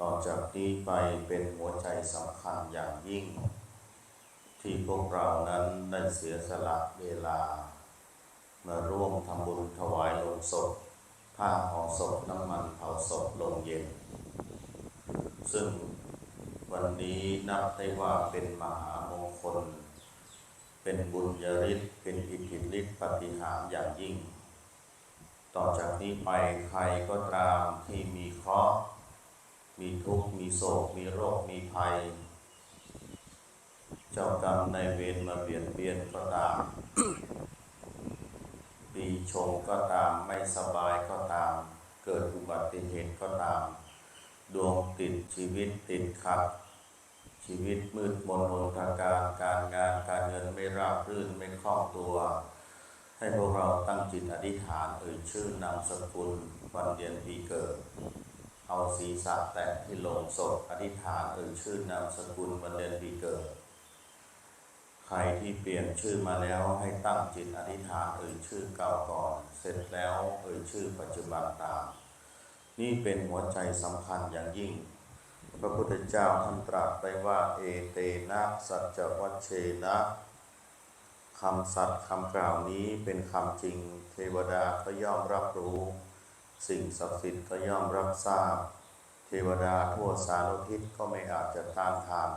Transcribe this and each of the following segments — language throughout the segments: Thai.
ต่อจากนี้ไปเป็นหัวใจสำคัญอย่างยิ่ง ที่พวกเรานั้นได้เสียสละเวลา มาร่วมทำบุญถวายลงศพผ้าห่อศพน้ำมันเผาศพลงเย็น ซึ่งวันนี้นับได้ว่าเป็นมหามงคล เป็นบุญญาฤทธิ์เป็นอิทธิฤทธิปฏิหารอย่างยิ่ง ต่อจากนี้ไปใครก็ตามที่มีเคราะห์ มีทุกข์ มีโศก มีโรค มีภัย เจ้ากรรมในายเวรมาเบียดเบียนก็ตามปีชงก็ตาม ไม่สบายก็ตาม เกิดอุบัติเหตุก็ตาม ดวงติดชีวิตติดขัด ชีวิตมืดมนหนทางการการงานการเงินไม่ราบรื่นไม่คล่องตัว ให้พวกเราตั้งจิตอธิษฐานเอ่ยชื่อนามสกุลวันเดือนปีเกิด ศีรษะแตะที่โลงศพอธิษฐานเอ่ยชื่อนามสกุลวันเดือนปีเกิด ใครที่เปลี่ยนชื่อมาแล้วให้ตั้งจิตอธิษฐานเอ่ยชื่อเก่าก่อน เสร็จแล้วเอ่ยชื่อปัจจุบันตาม นี่เป็นหัวใจสำคัญอย่างยิ่ง พระพุทธเจ้าท่านตรัสไปว่าเอเตนะสัจวัชเชนะคำสัตย์คำกล่าวนี้เป็นคำจริง เทวดาก็ย่อมรับรู้ สิ่งศักดิ์สิทธิ์ก็ย่อมรับทราบ เทวดาทั่วสารทิศก็ไม่อาจจะต้านทาน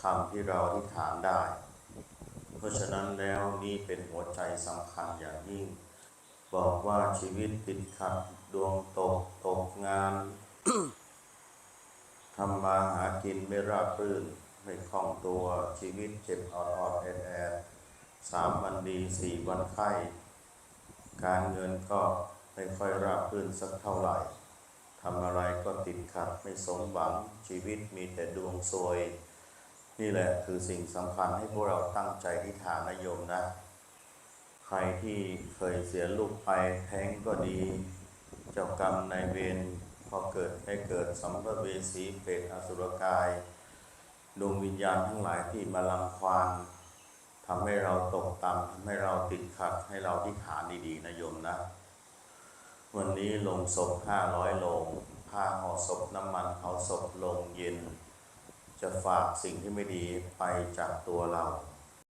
คำที่เราอธิษฐานได้ เพราะฉะนั้นแล้วนี่เป็นหัวใจสำคัญอย่างยิ่ง บอกว่าชีวิตติดขัดดวงตกตกงานทำมาหากินไม่ราบรื่นไม่คล่องตัวชีวิตเจ็บออดออดแอดแอดสามวันดีสี่วันไข้ การเงินก็ ไม่ค่อยราบรื่นสักเท่าไหร่ทำอะไรก็ติดขัดไม่สมหวังชีวิตมีแต่ดวงซวย นี่แหละคือสิ่งสำคัญให้พวกเราตั้งใจที่ฐานนโยมนะ ใครที่เคยเสียลูกไปแท้งก็ดี เจ้ากรรมนายเวรพอเกิดให้เกิดสัมภเวสีเปรตอสุรกายดวงวิญญาณทั้งหลายที่มาลังควานทำให้เราตกต่ำทำให้เราติดขัดให้เราที่ฐานดีๆนะโยมนะ วันนี้ลงศพห้าร้อยโลงผ้าห่อศพน้ำมันเผาศพลงเย็น จะฝากสิ่งที่ไม่ดีไปจากตัวเรา